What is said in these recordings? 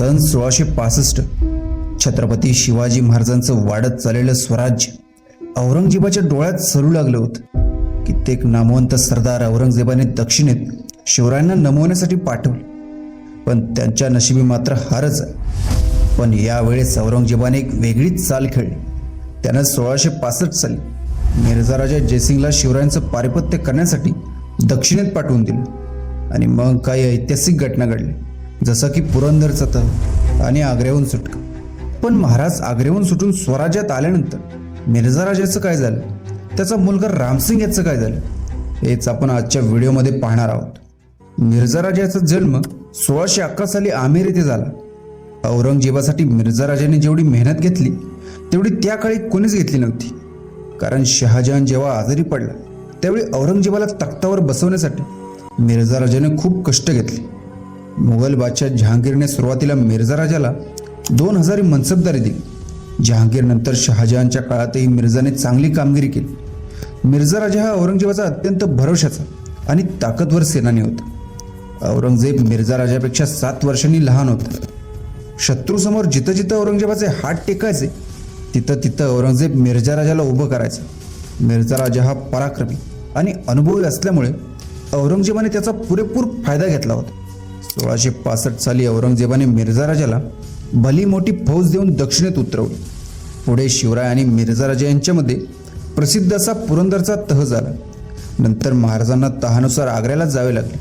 सन सोळाशे पासष्ट. छत्रपती शिवाजी महाराजांचं वाढत चाललेलं स्वराज्य औरंगजेबाच्या डोळ्यात सरू लागलं होतं. कित्येक नामवंत सरदार औरंगजेबाने दक्षिणेत शिवरायांना नमवण्यासाठी पाठवले. पण त्यांच्या नशिबी मात्र हारच आहे. पण यावेळेस औरंगजेबाने एक वेगळीच चाल खेळली. त्यानं सोळाशे पासष्ट साली मिर्झा राजा जयसिंगला शिवरायांचं पारिपत्य करण्यासाठी दक्षिणेत पाठवून दिलं. आणि मग काही ऐतिहासिक घटना घडली जसं की पुरंदरचं तह आणि आग्र्याहून सुटका. पण महाराज आग्र्याहून सुटून स्वराज्यात आल्यानंतर मिर्झा राजाचं काय झालं? त्याचा मुलगा रामसिंग याचं काय झालं? हेच आपण आजच्या व्हिडिओमध्ये पाहणार आहोत. मिर्झा राजाचा जन्म सोळाशे अकरा साली आमेर येथे झाला. औरंगजेबासाठी मिर्झा राजाने जेवढी मेहनत घेतली तेवढी त्या काळी कोणीच घेतली नव्हती. कारण शहाजहान जेव्हा आजारी पडला त्यावेळी औरंगजेबाला तख्तावर बसवण्यासाठी मिर्झा राजाने खूप कष्ट घेतले. मुघल बादशाह जहांगीरने सुरुवातीला मिर्झा राजाला दोन हजारी मनसबदारी दिली. जहांगीरनंतर शहाजहानच्या काळातही मिर्झाने चांगली कामगिरी केली. मिर्झा राजा हा औरंगजेबाचा अत्यंत भरोशाचा आणि ताकदवर सेनानी होता. औरंगजेब मिर्झा राजापेक्षा सात वर्षांनी लहान होता. शत्रूसमोर जिथं जिथं औरंगजेबाचे हात टेकायचे तिथं तिथं औरंगजेब मिर्झा राजाला उभं करायचं. मिर्झा राजा हा पराक्रमी आणि अनुभवी असल्यामुळे औरंगजेबाने त्याचा पुरेपूर फायदा घेतला होता. सोळाशे पासष्ट साली औरंगजेबाने मिर्झा राजाला भली मोठी फौज देऊन दक्षिणेत उतरवली. पुढे शिवराय आणि मिर्झा राजा यांच्यामध्ये प्रसिद्ध असा पुरंदरचा तह झाला. नंतर महाराजांना तहानुसार आग्र्याला जावे लागले.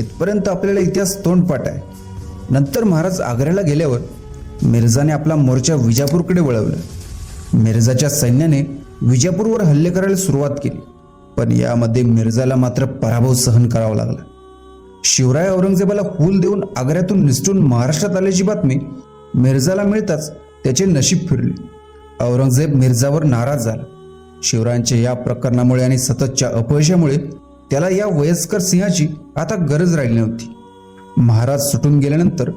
इथपर्यंत आपल्याला इतिहास तोंडपाठ आहे. नंतर महाराज आग्र्याला गेल्यावर मिर्झाने आपला मोर्चा विजापूरकडे वळवला. मिर्झाच्या सैन्याने विजापूरवर हल्ले करायला सुरुवात केली. पण यामध्ये मिर्झाला मात्र पराभव सहन करावा लागला. शिवराय औरंगजेबाला हुल देऊन आग्र्यातून निसटून महाराष्ट्रात आल्याची बातमी मिर्झाला मिळताच त्याचे नशीब फिरले. औरंगजेब मिर्झावर नाराज झाला. शिवरायांच्या या प्रकरणामुळे आणि सततच्या अपयशामुळे त्याला या वयस्कर सिंहाची आता गरज राहिली नव्हती. महाराज सुटून गेल्यानंतर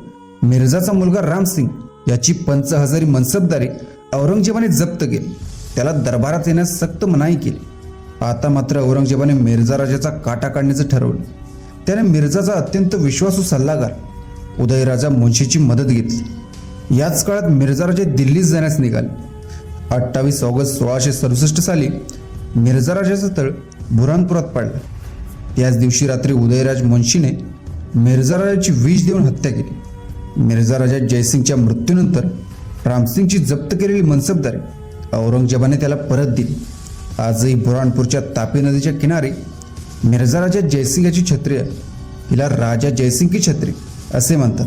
मिर्झाचा मुलगा रामसिंग याची पंच हजारी मनसबदारी औरंगजेबाने जप्त केली. त्याला दरबारात येण्यास सक्त मनाई केली. आता मात्र औरंगजेबाने मिर्झा राजाचा काटा काढण्याचं ठरवलं. त्याने मिर्झाचा अत्यंत विश्वासू सल्लागार उदयराजा मुंशीची मदत घेतली. याच काळात मिर्झाराजे दिल्लीस जाण्यास निघाले. अठ्ठावीस ऑगस्ट सोळाशे सदुसष्ट साली मिर्झाराजाचा तळ बुरानपुरात पडला. त्याच दिवशी रात्री उदयराज मुंशीने मिर्झा राजाची विष देऊन हत्या केली. मिर्झा राजा जयसिंगच्या मृत्यूनंतर रामसिंगची जप्त केलेली मनसबदारी औरंगजेबाने त्याला परत दिली. आजही बुराणपूरच्या तापी नदीच्या किनारी मिर्झा राजा जयसिंग याची छत्री आहे. हिला राजा जयसिंग की छत्री असे म्हणतात.